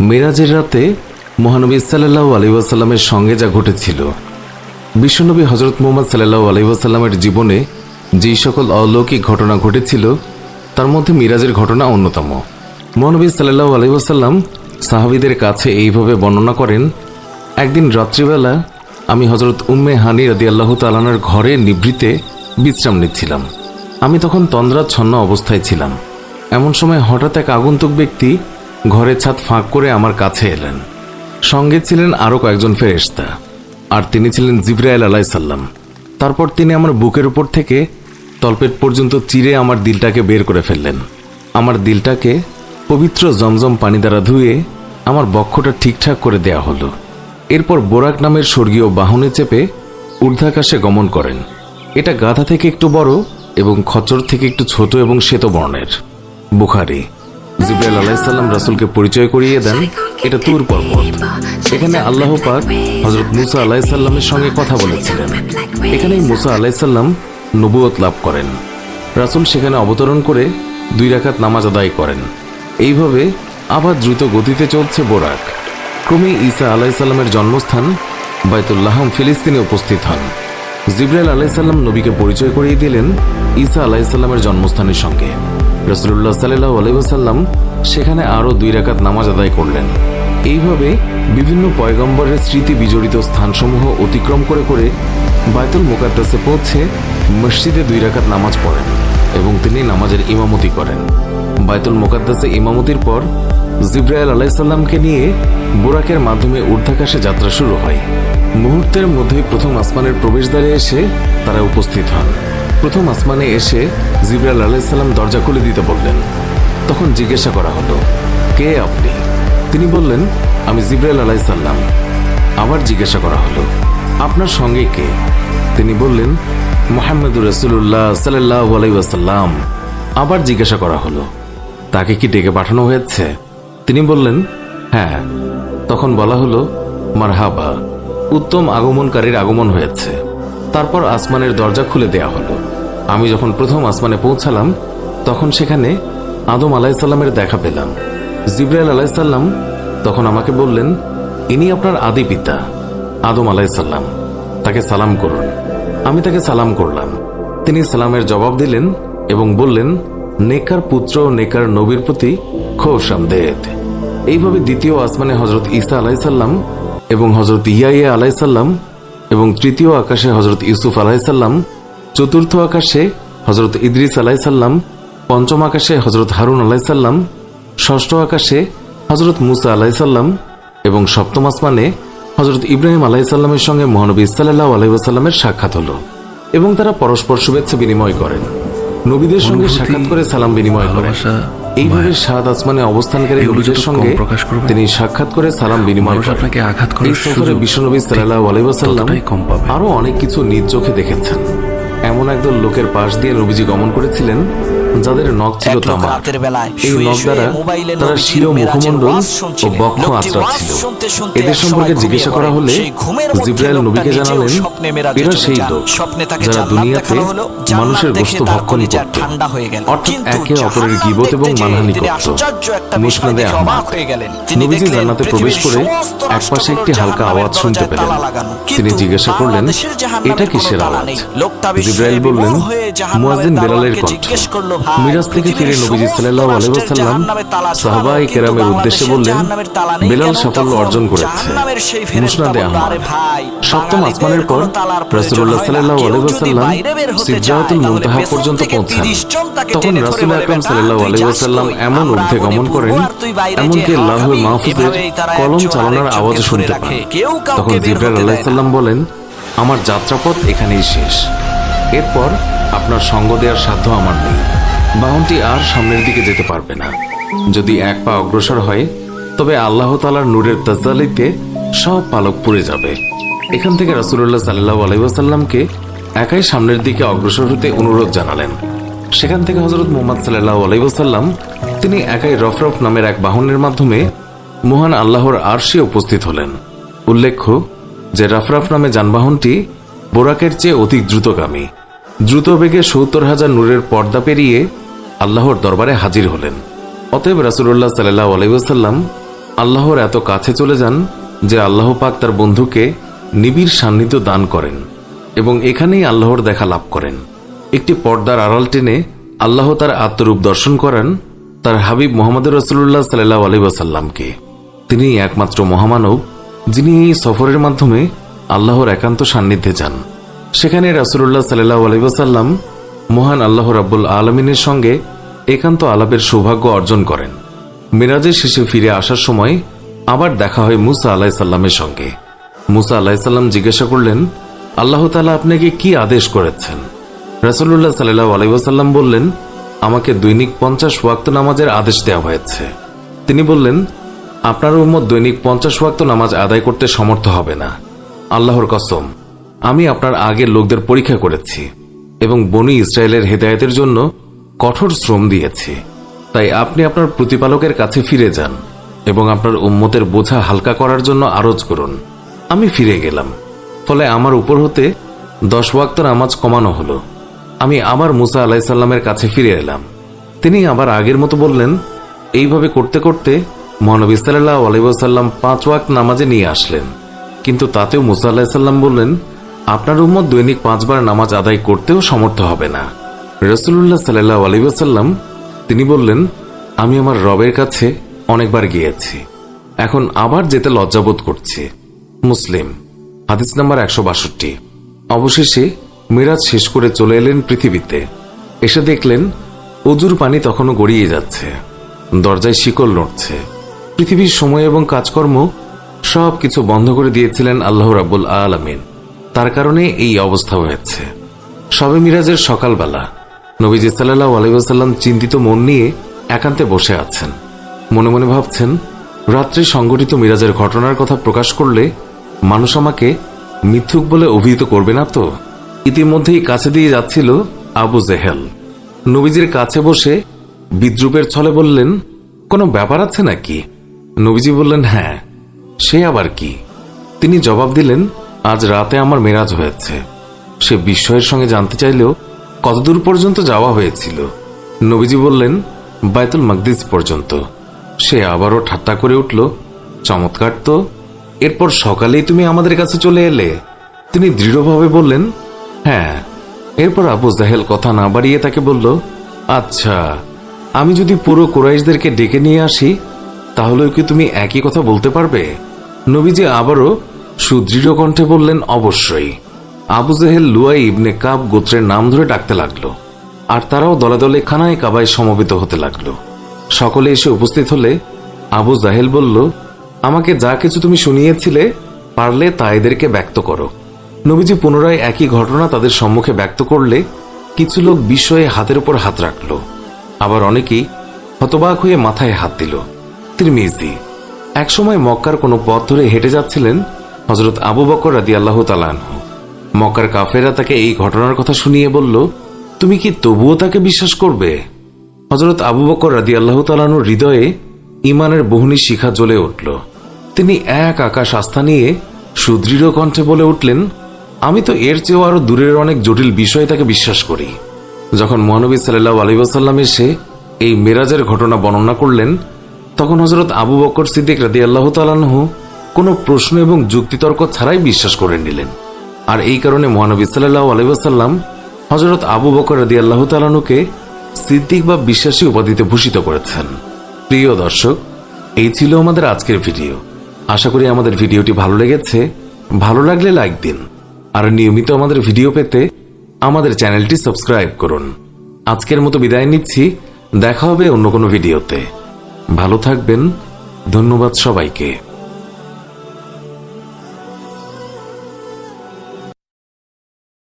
মেরাজের রাতে মহানবী সাল্লাহ আলী ওয়াসাল্লামের সঙ্গে যা ঘটেছিল। বিশ্বনবী হজরত মোহাম্মদ সাল্লাহ আলী ওয়াসাল্লামের জীবনে যেই সকল অলৌকিক ঘটনা ঘটেছিল, তার মধ্যে মিরাজের ঘটনা অন্যতম। মহানবী সাল্লাহ আলী ওয়াসাল্লাম সাহাবিদের কাছে এইভাবে বর্ণনা করেন, একদিন রাত্রিবেলা আমি হজরত উম্মে হানি রদি আল্লাহ তালানার ঘরে নিভৃতে বিশ্রাম নিচ্ছিলাম। আমি তখন তন্দ্রাচ্ছন্ন অবস্থায় ছিলাম। এমন সময় হঠাৎ এক আগন্তুক ব্যক্তি ঘরের ছাদ ফাঁক করে আমার কাছে এলেন। সঙ্গে ছিলেন আরও কয়েকজন ফেরেশতা, আর তিনি ছিলেন জিব্রাইল আলাইসাল্লাম তারপর তিনি আমার বুকের উপর থেকে তলপেট পর্যন্ত চিরে আমার দিলটাকে বের করে ফেললেন। আমার দিলটাকে পবিত্র জমজম পানি দ্বারা ধুয়ে আমার বক্ষটা ঠিকঠাক করে দেয়া হলো। এরপর বোরাক নামের স্বর্গীয় বাহনে চেপে ঊর্ধ্বাকাশে গমন করেন। এটা গাধা থেকে একটু বড় এবং খচর থেকে একটু ছোট এবং শ্বেত বর্ণের। বুখারি জিব্রাইল আলাইসাল্লাম রাসুলকে পরিচয় করিয়ে দেন, এটা তুর পর্বত। এখানে আল্লাহ পাক হজরত মুসা আলাইসাল্লামের সঙ্গে কথা বলেছিলেন। এখানেই মুসা আলাইসাল্লাম নবুয়ত লাভ করেন। রাসুল সেখানে অবতরণ করে দুই রাকাত নামাজ আদায় করেন। এইভাবে আবার দ্রুত গতিতে চলছে বোরাক। ক্রমে ঈসা আলাইসাল্লামের জন্মস্থান বাইতুল্লাহম ফিলিস্তিনে উপস্থিত হন। জিব্রাইল আলাইসাল্লাম নবীকে পরিচয় করিয়ে দিলেন ঈসা আলাইসাল্লামের জন্মস্থানের সঙ্গে। রসুল্লাহ সাল্লাহ আলাইসাল্লাম সেখানে আরও দুই রাকাত নামাজ আদায় করলেন। এইভাবে বিভিন্ন পয়গম্বরের স্মৃতি বিজড়িত স্থানসমূহ অতিক্রম করে করে বায়তুল মোকাদ্দাসে পৌঁছে মসজিদে দুই রাকাত নামাজ পড়েন এবং তিনি নামাজের ইমামতি করেন। বায়তুল মোকাদ্দাসে ইমামতির পর জিব্রাইল আলাইসাল্লামকে নিয়ে বোরাকের মাধ্যমে ঊর্ধ্বাকাশে যাত্রা শুরু হয়। মুহূর্তের মধ্যেই প্রথম আসমানের প্রবেশদ্বারে এসে তারা উপস্থিত হন। প্রথম আসমানে এসে জিব্রাইল আলাইসাল্লাম দরজা খুলে দিতে বললেন। তখন জিজ্ঞাসা করা হলো, কে আপনি? তিনি বললেন, আমি জিব্রাইল আলাইসাল্লাম আবার জিজ্ঞাসা করা হলো, আপনার সঙ্গে কে? তিনি বললেন, মোহাম্মদুর রসুল্লাহ সাল্লাহ আলাইসাল্লাম আবার জিজ্ঞাসা করা হলো, তাকে কি ডেকে পাঠানো হয়েছে? তিনি বললেন হ্যাঁ। তখন বলা হলো, মারহাবা। উত্তম আগমনকারীর আগমন হয়েছে। তারপর আসমানের দরজা খুলে দেয়া হলো। আমি যখন প্রথম আসমানে পৌঁছালাম, তখন সেখানে আদম আলাইসাল্লামের দেখা পেলাম। জিব্রাইল আলাইসাল্লাম তখন আমাকে বললেন, ইনি আপনার আদি পিতা, আদম আলাইসাল্লাম। তাকে সালাম করুন। আমি তাকে সালাম করলাম। তিনি সালামের জবাব দিলেন এবং বললেন নেকার পুত্র ও নেকার নবীর প্রতি খোশামদেদ এইভাবে দ্বিতীয় আসমানে হজরত ঈসা আলাইসাল্লাম এবং হজরত ইয়াইয়া আলাইসাল্লাম এবং তৃতীয় আকাশে হজরত ইউসুফ আলাইসাল্লাম চতুর্থ আকাশে হজরত ইদ্রিস আলাইসাল্লাম পঞ্চম আকাশে হজরত হারুন আলাইসাল্লাম ষষ্ঠ আকাশে হজরত মুসা আলাইসাল্লাম এবং সপ্তম আসমানে হজরত ইব্রাহিম আলাইসাল্লামের সঙ্গে মহানবী সাল্লাহ আলাইসাল্লামের সাক্ষাৎ হলো এবং তারা পরস্পর শুভেচ্ছা বিনিময় করেন। নবীদের সঙ্গে সাক্ষাৎ করে সালাম বিনিময় করেন। এইভাবে সাত আসমানে অবস্থানকারী নবীদের সঙ্গে তিনি সাক্ষাৎ করে সালাম বিনিময় করেন। আপনাকে আঘাত করার এই সফরে বিশ্বনবী সাল্লাহ আলাইসাল্লাম ততটাই কম পাবে। আরও অনেক কিছু নিজ চোখে দেখেছেন। এমন একদল লোকের পাশ দিয়ে রবিজি গমন করেছিলেন যাদের নখ ছিল তামা এই নখ দ্বারা তারা শির মেরাজের মুখমণ্ডল ও বক্ষ ওয়াজ ছিল। এদের সম্পর্কে জিজ্ঞাসা করা হলে জিব্রাইল নবীকে জানালেন এরা সেই লোক। যারা দুনিয়াতে মানুষের গোস্ত ভক্ষণ করত। অর্থাৎ একে অপরের গিবত এবং মানহানি করত। মুসনাদে আহমদ নবীজি জান্নাতে প্রবেশ করে একপাশে একটি হালকা আওয়াজ শুনতে পেলেন। তিনি জিজ্ঞাসা করলেন এটা কিসের আওয়াজ? জিব্রাইল বললেন মুয়াজ্জিন বেলালের কণ্ঠ মিরাজ থেকে ফিরে নবীজি সাল্লাল্লাহু আলাইহি ওয়াসাল্লাম সাহাবায়ে কেরামের উদ্দেশ্যে বললেন বেলাল সাফল্য অর্জন করেছে। মুসনাদে আহমদ সপ্তম আসমানের পর রাসূলুল্লাহ সাল্লাল্লাহু আলাইহি ওয়াসাল্লাম সিদরাতুল মুনতাহা পর্যন্ত পৌঁছান। 30 জন তাকে তখন টেনে ধরে রাসূল বলে, আকরাম সাল্লাল্লাহু আলাইহি ওয়াসাল্লাম এমন ঊর্ধ্বে গমন করেন এমনকি মাহফুজের কলম চালানোর আওয়াজ শুনতে। পান। তখন বের জিব্রাইল। আলাইসাল্লাম বলেন আমার যাত্রাপথ এখানেই শেষ। এরপর আপনার সঙ্গ দেওয়ার সাধ্য আমার নেই বাহনটি আর সামনের দিকে যেতে পারবে না। যদি এক পা অগ্রসর হয়, তবে আল্লাহ তালার নূরের তাজালিতে সব পালক পুড়ে যাবে। এখান থেকে রাসুল্লাহ সাল্লাহ আলাইসাল্লামকে একাই সামনের দিকে অগ্রসর হতে অনুরোধ জানালেন। সেখান থেকে হজরত মোহাম্মদ সাল্লাহ আলাইসাল্লাম তিনি একাই রফরফ নামের এক বাহনের মাধ্যমে মহান আল্লাহর আরশে উপস্থিত হলেন। উল্লেখ্য যে রাফরাফ নামে যানবাহনটি বোরাকের চেয়ে অতি দ্রুতগামী। দ্রুত বেগে সত্তর হাজার নূরের পর্দা পেরিয়ে আল্লাহর দরবারে হাজির হলেন। অতএব রাসুল্লাহ সাল্লাহ আলাইসাল্লাম আল্লাহর এত কাছে চলে যান যে আল্লাহ পাক তার বন্ধুকে নিবিড় সান্নিধ্য দান করেন এবং এখানেই আল্লাহর দেখা লাভ করেন। একটি পর্দার আড়াল টেনে আল্লাহ তার আত্মরূপ দর্শন করেন তার হাবিব মোহাম্মদ রসুল্লাহ সাল্লাহ আলী ওয়াসাল্লামকে। তিনি একমাত্র মহামানব যিনি এই সফরের মাধ্যমে আল্লাহর একান্ত সান্নিধ্যে যান। সেখানে রাসুল্লাহ সাল্লাহ আলী ওয়াসাল্লাম মহান আল্লাহ রাব্বুল আলমিনের সঙ্গে একান্ত আলাপের সৌভাগ্য অর্জন করেন। মিরাজের শেষে ফিরে আসার সময় আবার দেখা হয় মুসা আলাহ সাল্লামের সঙ্গে। মুসা আলাহ সাল্লাম জিজ্ঞাসা করলেন, আল্লাহ তালা আপনাকে কি আদেশ করেছেন? রাসুল্লাহ সাল্লাহ আলাইসাল্লাম বললেন, আমাকে দৈনিক পঞ্চাশ ওয়াক্ত নামাজের আদেশ দেওয়া হয়েছে। তিনি বললেন, আপনার উম্মত দৈনিক পঞ্চাশ ওয়াক্ত নামাজ আদায় করতে সমর্থ হবে না। আল্লাহর কসম আমি আপনার আগের লোকদের পরীক্ষা করেছি এবং বনি ইসরায়েলের হেদায়েতের জন্য কঠোর শ্রম দিয়েছি। তাই আপনি আপনার প্রতিপালকের কাছে ফিরে যান এবং আপনার উম্মতের বোঝা হালকা করার জন্য আরজ করুন। আমি ফিরে গেলাম। ফলে আমার উপর হতে দশ ওয়াক্ত নামাজ কমানো হলো। আমি আবার মুসা আলাহিসাল্লামের কাছে ফিরে এলাম। তিনি আবার আগের মতো বললেন, এইভাবে করতে করতে মহানবী সাল্লাহ আলাইসাল্লাম পাঁচ ওয়াক্ত নামাজে নিয়ে আসলেন। কিন্তু তাতেও মুসা আলাহিসাল্লাম বললেন আপনার উম্মত দৈনিক পাঁচবার নামাজ আদায় করতেও সমর্থ হবে না। রসুল্লাহ সাল্লাহ আলাইসাল্লাম তিনি বললেন, আমি আমার রবের কাছে অনেকবার গিয়েছি। এখন আবার যেতে লজ্জাবোধ করছি। মুসলিম, হাদিস নাম্বার একশো বাষট্টি। অবশেষে মিরাজ শেষ করে চলে এলেন পৃথিবীতে। এসে দেখলেন অজুর পানি তখনও গড়িয়ে যাচ্ছে। দরজায় শিকল নড়ছে। পৃথিবীর সময় এবং কাজকর্ম সব কিছু বন্ধ করে দিয়েছিলেন আল্লাহ রাব্বুল আলমিন। তার কারণে এই অবস্থা হয়েছে। সবে মিরাজের সকালবেলা নবীজি সাল্লাহ আলাইসাল্লাম চিন্তিত মন নিয়ে একান্তে বসে আছেন। মনে মনে ভাবছেন, রাত্রে সংঘটিত মিরাজের ঘটনার কথা প্রকাশ করলে মানুষ আমাকে মিথ্যুক বলে অভিহিত করবে না তো? ইতিমধ্যেই কাছে দিয়ে যাচ্ছিল আবু জেহেল। নবীজির কাছে বসে বিদ্রুপের ছলে বললেন, কোনো ব্যাপার আছে নাকি? নবীজি বললেন হ্যাঁ সে আবার কি? তিনি জবাব দিলেন আজ রাতে আমার মেরাজ হয়েছে। সে বিস্ময়ের সঙ্গে জানতে চাইলেও কতদূর পর্যন্ত যাওয়া হয়েছিল? নবীজি বললেন বায়তুল মাকদিস পর্যন্ত। সে আবারও ঠাট্টা করে উঠল, চমৎকার তো। এরপর সকালেই তুমি আমাদের কাছে চলে এলে। তিনি দৃঢ়ভাবে বললেন হ্যাঁ। এরপর আবু জাহেল কথা না বাড়িয়ে তাকে বলল আচ্ছা আমি যদি পুরো কুরাইশদেরকে ডেকে নিয়ে আসি, তাহলেও কি তুমি একই কথা বলতে পারবে? নবীজি আবারও সুদৃঢ় কণ্ঠে বললেন, অবশ্যই। আবু জেহেল লুয়াই ইবনে কাব গোত্রের নাম ধরে ডাকতে লাগল, আর তারাও দলে দলে খানায় কাবায় সমবেত হতে লাগল। সকলে এসে উপস্থিত হলে আবু জাহেল বলল, আমাকে যা কিছু তুমি শুনিয়েছিলে, পারলে তা এদেরকে ব্যক্ত করো। নবীজি পুনরায় একই ঘটনা তাদের সম্মুখে ব্যক্ত করলে কিছু লোক বিস্ময়ে হাতের উপর হাত রাখল। আবার অনেকেই হতবাক হয়ে মাথায় হাত দিল। তিরমিজি, একসময় মক্কার কোনো পথ ধরে হেঁটে যাচ্ছিলেন হজরত আবু বকর রাদি আল্লাহ তালানহু মক্কার কাফেরা তাকে এই ঘটনার কথা শুনিয়ে বলল, তুমি কি তবুও তাকে বিশ্বাস করবে? হজরত আবু বকর রাদি আল্লাহ তালানুর হৃদয়ে ইমানের বহুনি শিখা জ্বলে উঠল। তিনি এক আকাশ আস্থা নিয়ে সুদৃঢ় কণ্ঠে বলে উঠলেন, আমি তো এর চেয়েও আরও দূরের অনেক জটিল বিষয়ে তাকে বিশ্বাস করি। যখন মহানবী সাল্লাহ আলিবাসাল্লাম এসে এই মেরাজের ঘটনা বর্ণনা করলেন, তখন হজরত আবু বকর সিদ্দিক রাদি আল্লাহ তালানহ কোনো প্রশ্ন এবং যুক্তিতর্ক ছাড়াই বিশ্বাস করে নিলেন। আর এই কারণে মহানবী সাল্লাহ আলাইসাল্লাম হজরত আবু বকর রাদি আল্লাহ তালানুকে সিদ্দিক বা বিশ্বাসী উপাধিতে ভূষিত করেছেন। প্রিয় দর্শক, এই ছিল আমাদের আজকের ভিডিও। আশা করি আমাদের ভিডিওটি ভালো লেগেছে। ভালো লাগলে লাইক দিন। আর নিয়মিত আমাদের ভিডিও পেতে আমাদের চ্যানেলটি সাবস্ক্রাইব করুন। আজকের মতো বিদায় নিচ্ছি। দেখা হবে অন্য কোনো ভিডিওতে। ভালো থাকবেন। ধন্যবাদ সবাইকে।